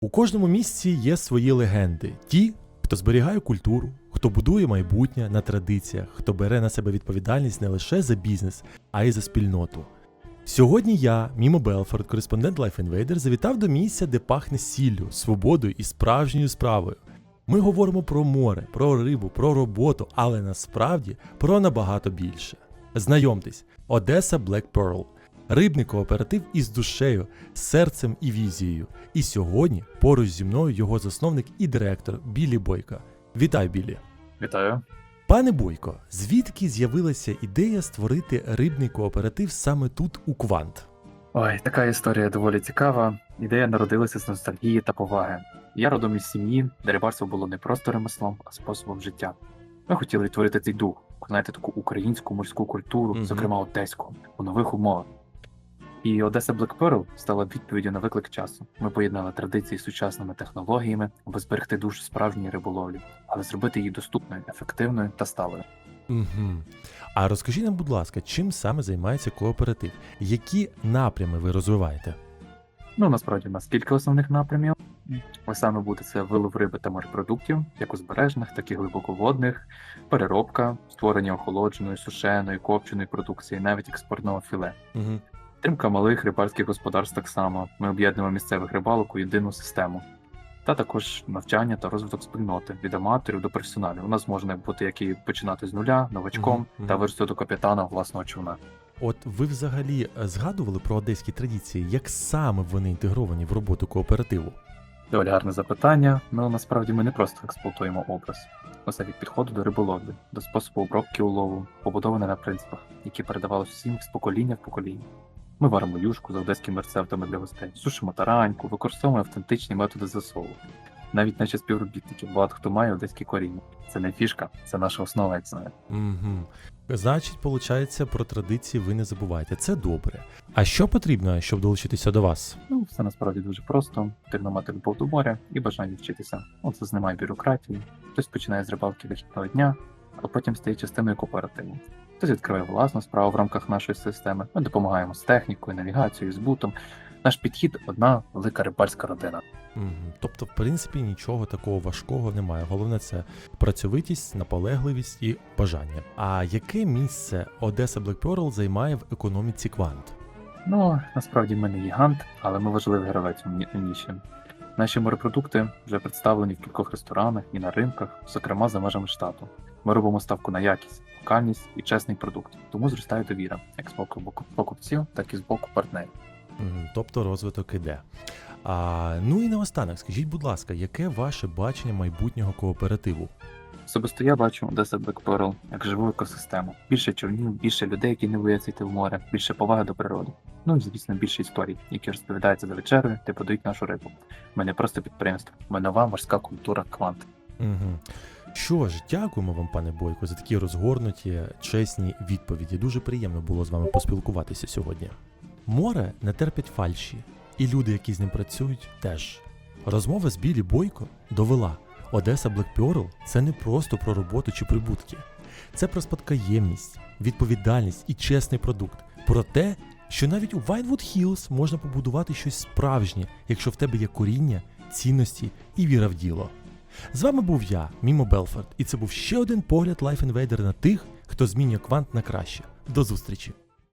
У кожному місці є свої легенди. Ті, хто зберігає культуру, хто будує майбутнє на традиціях, хто бере на себе відповідальність не лише за бізнес, а й за спільноту. Сьогодні я, Мімо Белфорд, кореспондент Life Invader, завітав до місця, де пахне сіллю, свободою і справжньою справою. Ми говоримо про море, про рибу, про роботу, але насправді про набагато більше. Знайомтесь, Одеса Black Pearl. Рибний кооператив із душею, серцем і візією. І сьогодні поруч зі мною його засновник і директор Білі Бойко. Вітай, Білі! Вітаю. Пане Бойко, звідки з'явилася ідея створити рибний кооператив саме тут, у Квант? Ой, така історія доволі цікава. Ідея народилася з ностальгії та поваги. Я родом із сім'ї, де рибальство було не просто ремеслом, а способом життя. Ми хотіли відтворити цей дух, знаєте, таку українську морську культуру, Мгм. зокрема одеську, у нових умовах. І Одеса Black Pearl стала відповіддю на виклик часу. Ми поєднали традиції з сучасними технологіями, аби зберегти душу справжньої риболовлі, але зробити її доступною, ефективною та сталою. Угу. А розкажіть нам, будь ласка, чим саме займається кооператив? Які напрями ви розвиваєте? Ну, насправді, у нас кілька основних напрямів. Ось саме буде це вилов риби та морепродуктів, як узбережних, так і глибоководних, переробка, створення охолодженої, сушеної, копченої продукції, навіть експортного філе. Угу. Підтримка малих рибальських господарств так само. Ми об'єднуємо місцевих рибалок у єдину систему. Та також навчання та розвиток спільноти від аматорів до професіоналів. У нас можна бути як і починати з нуля, новачком, Мгм, мгм. та вирости до капітана власного човна. От ви взагалі е, згадували про одеські традиції, як саме вони інтегровані в роботу кооперативу? Доволі гарне запитання. Ну насправді ми не просто експлуатуємо образ. Усе від підходу до риболовлі, до способу обробки улову, побудоване на принципах, які передавалися всім з покоління в покоління. Ми варимо юшку за одеськими рецептами для гостей, сушимо тараньку, використовуємо автентичні методи засолу. Навіть наші співробітники, багато хто має одеські коріння. Це не фішка, це наша основа, як знаєте. Угу. Значить, виходить, про традиції ви не забуваєте. Це добре. А що потрібно, щоб долучитися до вас? Ну, все насправді дуже просто. Потрібно мати любов до моря і бажання вчитися. От це знімає бюрократії. Хтось починає з рибалки вихідного дня, а потім стає частиною кооперативу. Хтось відкриває власну справу в рамках нашої системи. Ми допомагаємо з технікою, навігацією, збутом. Наш підхід одна велика рибальська родина. Тобто, в принципі, нічого такого важкого немає. Головне це працьовитість, наполегливість і бажання. А яке місце Одеса Black Pearl займає в економіці квант? Ну, насправді ми не гігант, але ми важливий гравець у ніші. Наші морепродукти вже представлені в кількох ресторанах і на ринках, зокрема за межами штату. Ми робимо ставку на якість, локальність і чесний продукт, тому зростає довіра як з боку покупців, так і з боку партнерів. Тобто розвиток іде. А, ну і наостанок, скажіть, будь ласка, яке ваше бачення майбутнього кооперативу? Особисто я бачу Одеса Black Pearl як живу екосистему. Більше човнів, більше людей, які не бояться йти в море, більше поваги до природи. Ну і звісно, більше історій, які розповідаються за вечерою та подають нашу рибу. Ми не просто підприємство, ми нова морська культура квант. Угу. Що ж, дякуємо вам, пане Бойко, за такі розгорнуті, чесні відповіді. Дуже приємно було з вами поспілкуватися сьогодні. Море не терпить фальші, і люди, які з ним працюють, теж. Розмова з Білі Бойко довела, Одеса Black Pearl – це не просто про роботу чи прибутки. Це про спадкоємність, відповідальність і чесний продукт. Про те, що навіть у Vinewood Hills можна побудувати щось справжнє, якщо в тебе є коріння, цінності і віра в діло. З вами був я, Мімо Белфорд, і це був ще один погляд Life Invader на тих, хто змінює квант на краще. До зустрічі!